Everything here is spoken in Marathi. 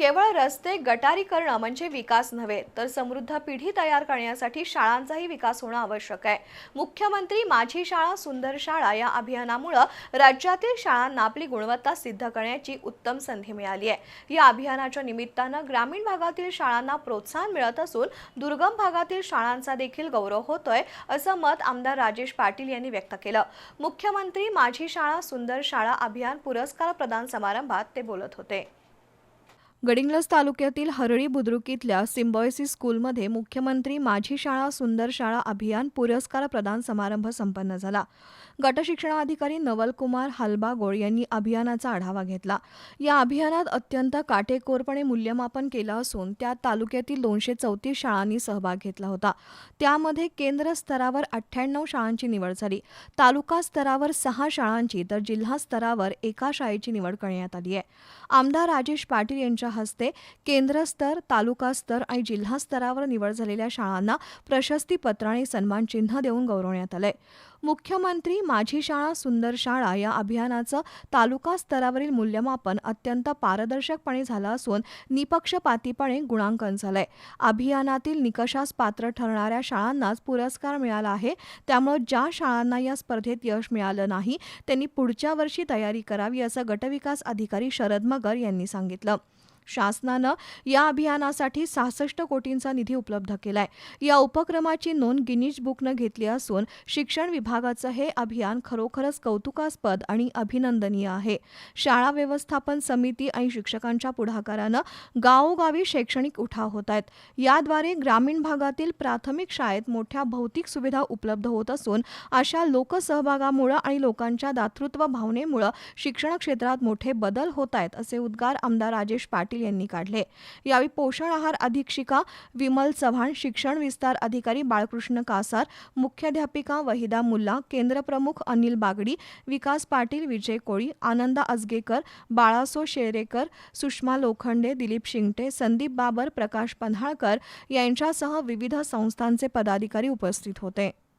केवळ रस्ते गटारीकरण म्हणजे विकास नव्हे तर समृद्ध पिढी तयार करण्यासाठी शाळांचाही विकास होणं आवश्यक आहे. मुख्यमंत्री माझी शाळा सुंदर शाळा या अभियानामुळं राज्यातील शाळांना आपली गुणवत्ता सिद्ध करण्याची उत्तम संधी मिळाली आहे. या अभियानाच्या निमित्तानं ग्रामीण भागातील शाळांना प्रोत्साहन मिळत असून दुर्गम भागातील शाळांचा देखील गौरव होतोय असं मत आमदार राजेश पाटील यांनी व्यक्त केलं. मुख्यमंत्री माझी शाळा सुंदर शाळा अभियान पुरस्कार प्रदान समारंभात ते बोलत होते. गडिंग्लज तालुक्यातील हरळी बुद्रुकीतल्या सिम्बॉयसी स्कूलमध्ये मुख्यमंत्री माझी शाळा सुंदर शाळा अभियान पुरस्कार प्रदान समारंभ संपन्न झाला. गटशिक्षणाधिकारी नवलकुमार हलबागोळ यांनी अभियानाचा आढावा घेतला. या अभियानात अत्यंत काटेकोरपणे मूल्यमापन केलं असून त्यात तालुक्यातील दोनशे चौतीस शाळांनी सहभाग घेतला होता. त्यामध्ये केंद्र स्तरावर अठ्ठ्याण्णव शाळांची निवड झाली. तालुका स्तरावर सहा शाळांची तर जिल्हा स्तरावर एका शाळेची निवड करण्यात आली आहे. आमदार राजेश पाटील यांच्या हस्ते केंद्रस्तर तालुकास्तर आणि जिल्हा स्तरावर निवड झालेल्या शाळांना प्रशस्तीपत्र आणि सन्मानचिन्ह देऊन गौरवण्यात आलंय. मुख्यमंत्री माझी शाळा सुंदर शाळा या अभियानाचं तालुका स्तरावरील मूल्यमापन अत्यंत पारदर्शकपणे झालं असून निपक्षपातीपणे गुणांकन झालंय. अभियानातील निकषास पात्र ठरणाऱ्या शाळांनाच पुरस्कार मिळाला आहे. त्यामुळे ज्या शाळांना या स्पर्धेत यश मिळालं नाही त्यांनी पुढच्या वर्षी तयारी करावी असं गटविकास अधिकारी शरद मगर यांनी सांगितलं. शासनानं या अभियानासाठी सहासष्ट कोटींचा निधी उपलब्ध केलाय. या उपक्रमाची नोंद गिनीज बुकनं घेतली असून शिक्षण विभागाचं हे अभियान खरोखरच कौतुकास्पद आणि अभिनंदनीय आहे. शाळा व्यवस्थापन समिती आणि शिक्षकांच्या पुढाकारानं गावोगावी शैक्षणिक उठाव होत आहेत याद्वारे ग्रामीण भागातील प्राथमिक शाळेत मोठ्या भौतिक सुविधा उपलब्ध होत असून अशा लोकसहभागामुळं आणि लोकांच्या दातृत्व भावनेमुळं शिक्षण क्षेत्रात मोठे बदल होत आहेत असे उद्गार आमदार राजेश पाटील पाटील यांनी काढले. यावेळी पोषण आहार अधीक्षिका विमल चव्हाण शिक्षण विस्तार अधिकारी बाळकृष्ण कासार मुख्याध्यापिका वहिदा मुल्ला केंद्रप्रमुख अनिल बागडी विकास पाटील विजय कोळी आनंदा अजगेकर बाळासो शेरेकर सुषमा लोखंडे दिलीप शिंगटे संदीप बाबर प्रकाश पन्हाळकर यांच्यासह विविध संस्थांचे पदाधिकारी उपस्थित होते.